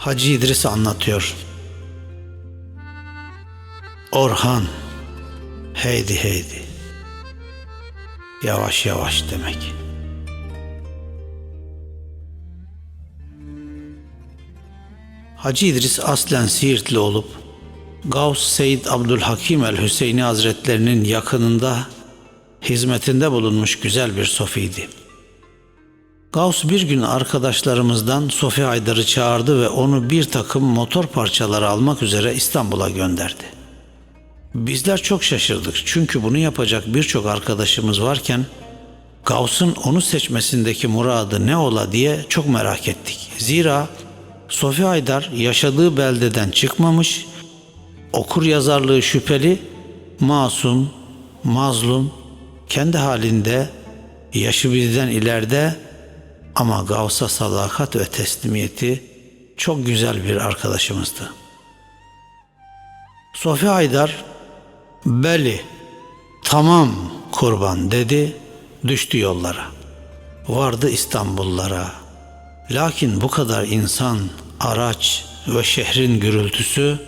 Hacı İdris anlatıyor. Orhan, heydi heydi. Yavaş yavaş demek. Hacı İdris aslen Siirtli olup Gavs Seyyid Abdülhakim el Hüseyini Hazretlerinin yakınında hizmetinde bulunmuş güzel bir sofiydi. Gavs bir gün arkadaşlarımızdan Sofi Haydar'ı çağırdı ve onu bir takım motor parçaları almak üzere İstanbul'a gönderdi. Bizler çok şaşırdık çünkü bunu yapacak birçok arkadaşımız varken Gavs'ın onu seçmesindeki muradı ne ola diye çok merak ettik. Zira Sofi Haydar yaşadığı beldeden çıkmamış, okur yazarlığı şüpheli, masum, mazlum, kendi halinde, yaşı bizden ileride ama Gavs'a sadakat ve teslimiyeti çok güzel bir arkadaşımızdı. Sofi Haydar, beli, tamam kurban dedi, düştü yollara. Vardı İstanbullara. Lakin bu kadar insan, araç ve şehrin gürültüsü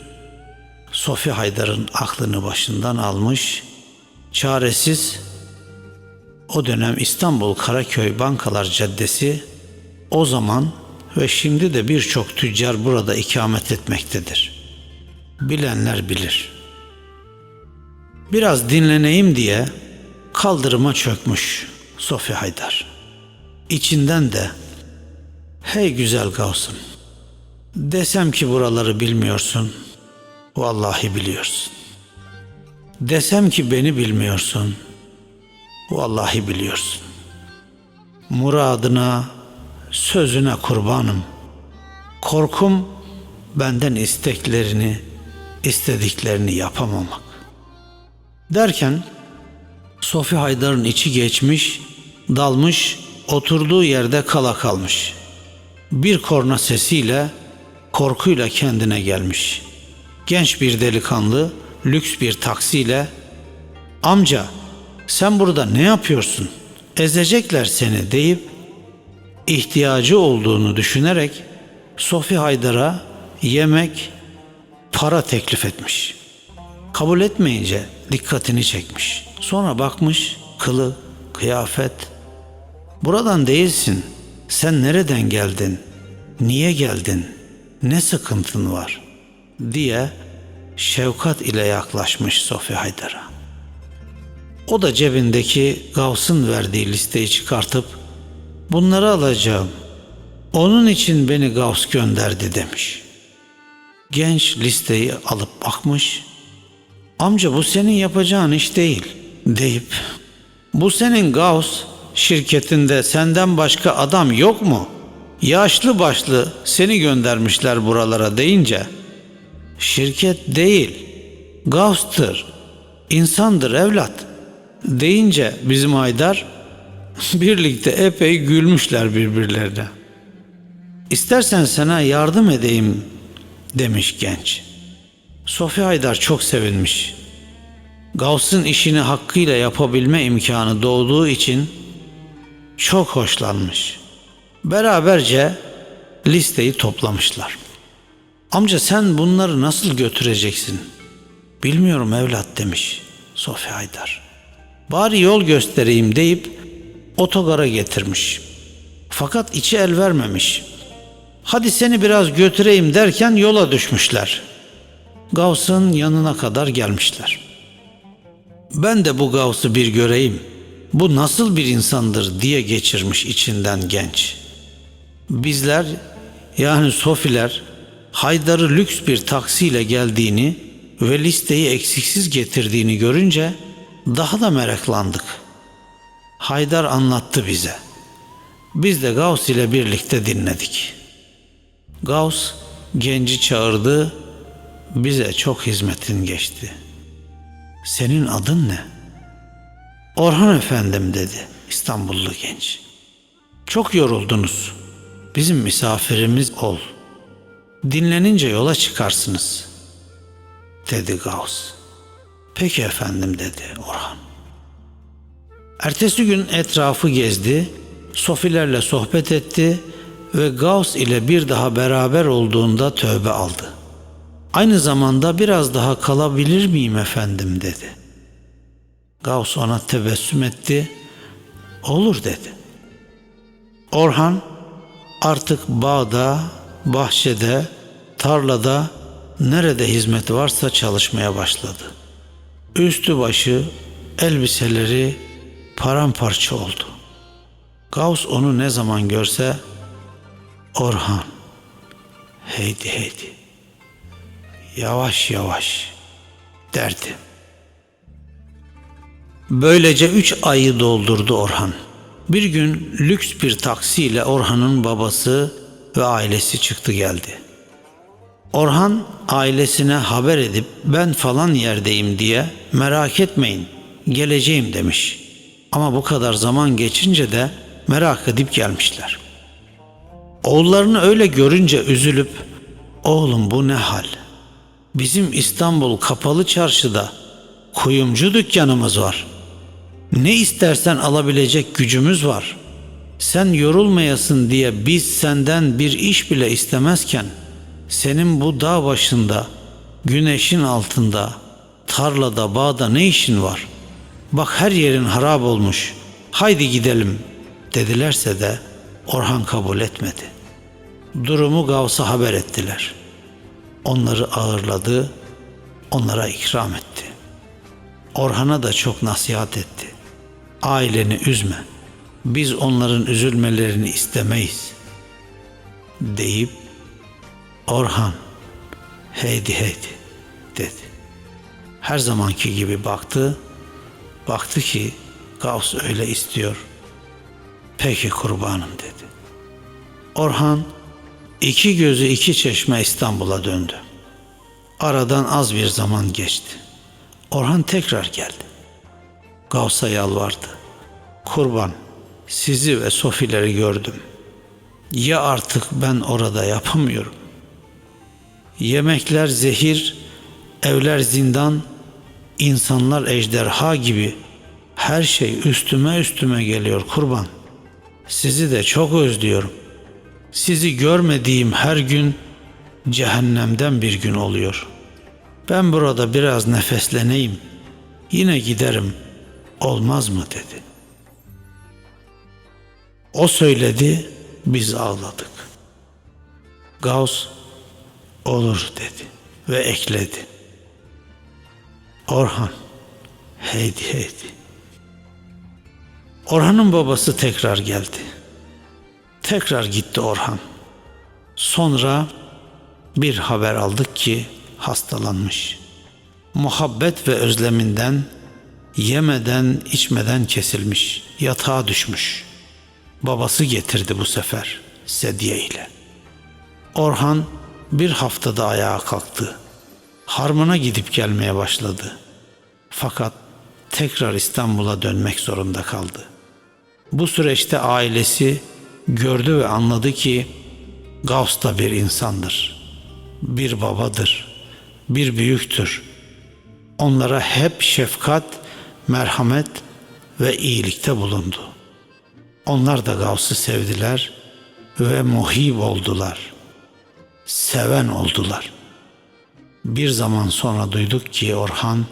Sofi Haydar'ın aklını başından almış, çaresiz o dönem İstanbul Karaköy Bankalar Caddesi o zaman ve şimdi de birçok tüccar burada ikamet etmektedir. Bilenler bilir. Biraz dinleneyim diye kaldırıma çökmüş Sofi Haydar. İçinden de hey güzel Gavs'ım desem ki buraları bilmiyorsun vallahi biliyorsun. Desem ki beni bilmiyorsun vallahi biliyorsun. Muradına, sözüne kurbanım. Korkum benden isteklerini, istediklerini yapamamak. Derken Sofi Haydar'ın içi geçmiş, dalmış, oturduğu yerde kala kalmış. Bir korna sesiyle, korkuyla kendine gelmiş. Genç bir delikanlı, lüks bir taksiyle, ''Amca, sen burada ne yapıyorsun? Ezecekler seni.'' deyip, ihtiyacı olduğunu düşünerek Sofi Haydar'a yemek, para teklif etmiş. Kabul etmeyince dikkatini çekmiş. Sonra bakmış, kılı, kıyafet. Buradan değilsin. Sen nereden geldin? Niye geldin? Ne sıkıntın var? diye şefkat ile yaklaşmış Sofi Haydar'a. O da cebindeki Gavs'ın verdiği listeyi çıkartıp bunları alacağım. Onun için beni Gavs gönderdi demiş. Genç listeyi alıp bakmış. Amca bu senin yapacağın iş değil deyip bu senin Gavs şirketinde senden başka adam yok mu? Yaşlı başlı seni göndermişler buralara deyince şirket değil Gavs'tır insandır evlat deyince bizim Haydar birlikte epey gülmüşler birbirlerine. İstersen sana yardım edeyim demiş genç. Sofi Haydar çok sevinmiş. Gavs'ın işini hakkıyla yapabilme imkanı doğduğu için çok hoşlanmış. Beraberce listeyi toplamışlar. Amca sen bunları nasıl götüreceksin? Bilmiyorum evlat demiş Sofi Haydar. Bari yol göstereyim deyip otogara getirmiş. Fakat içi el vermemiş. Hadi seni biraz götüreyim derken yola düşmüşler. Gavs'ın yanına kadar gelmişler. Ben de bu Gavs'ı bir göreyim. Bu nasıl bir insandır diye geçirmiş içinden genç. Bizler yani Sofiler Haydar'ı lüks bir taksiyle geldiğini ve listeyi eksiksiz getirdiğini görünce daha da meraklandık. Haydar anlattı bize. Biz de Gavs ile birlikte dinledik. Gavs genci çağırdı, bize çok hizmetin geçti. Senin adın ne? Orhan efendim dedi İstanbullu genç. Çok yoruldunuz. Bizim misafirimiz ol. Dinlenince yola çıkarsınız. Dedi Gavs. Peki efendim dedi Orhan. Ertesi gün etrafı gezdi, sofilerle sohbet etti ve Gauss ile bir daha beraber olduğunda tövbe aldı. Aynı zamanda biraz daha kalabilir miyim efendim dedi. Gauss ona tebessüm etti. Olur dedi. Orhan artık bağda, bahçede, tarlada nerede hizmet varsa çalışmaya başladı. Üstü başı, elbiseleri paramparça oldu. Gauss onu ne zaman görse Orhan heydi heydi yavaş yavaş derdi. Böylece üç ayı doldurdu Orhan. Bir gün lüks bir taksiyle Orhan'ın babası ve ailesi çıktı geldi. Orhan ailesine haber edip ben falan yerdeyim diye merak etmeyin geleceğim demiş. Ama bu kadar zaman geçince de merak edip gelmişler. Oğullarını öyle görünce üzülüp oğlum bu ne hal? Bizim İstanbul kapalı çarşıda kuyumcu dükkanımız var. Ne istersen alabilecek gücümüz var. Sen yorulmayasın diye biz senden bir iş bile istemezken senin bu dağ başında, güneşin altında, tarlada, bağda ne işin var? Bak her yerin harap olmuş. Haydi gidelim dedilerse de Orhan kabul etmedi. Durumu Gavs'a haber ettiler. Onları ağırladı, onlara ikram etti. Orhan'a da çok nasihat etti. Aileni üzme. Biz onların üzülmelerini istemeyiz. Deyip Orhan heydi heydi dedi. Her zamanki gibi baktı. Baktı ki Gavs öyle istiyor. Peki kurbanım dedi. Orhan iki gözü iki çeşme İstanbul'a döndü. Aradan az bir zaman geçti. Orhan tekrar geldi. Gavs'a yalvardı. Kurban, sizi ve Sofileri gördüm. Ya artık ben orada yapamıyorum. Yemekler zehir, evler zindan, insanlar ejderha gibi her şey üstüme üstüme geliyor kurban. Sizi de çok özlüyorum. Sizi görmediğim her gün cehennemden bir gün oluyor. Ben burada biraz nefesleneyim. Yine giderim. Olmaz mı dedi. O söyledi, biz ağladık. Gauss olur dedi ve ekledi. Orhan, heydi heydi. Orhan'ın babası tekrar geldi. Tekrar gitti Orhan. Sonra bir haber aldık ki hastalanmış. Muhabbet ve özleminden yemeden içmeden kesilmiş, yatağa düşmüş. Babası getirdi bu sefer sedye ile. Orhan bir haftada ayağa kalktı. Harman'a gidip gelmeye başladı. Fakat tekrar İstanbul'a dönmek zorunda kaldı. Bu süreçte ailesi gördü ve anladı ki Gavs da bir insandır. Bir babadır. Bir büyüktür. Onlara hep şefkat, merhamet ve iyilikte bulundu. Onlar da Gavs'ı sevdiler ve muhib oldular. Seven oldular. Bir zaman sonra duyduk ki Orhan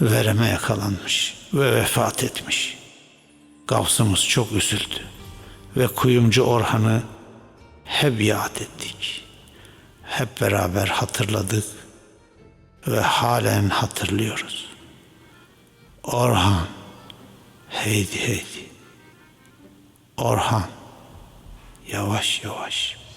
vereme yakalanmış ve vefat etmiş. Gavsımız çok üzüldü ve kuyumcu Orhan'ı hep yad ettik. Hep beraber hatırladık ve halen hatırlıyoruz. Orhan, heydi heydi. Orhan, yavaş yavaş.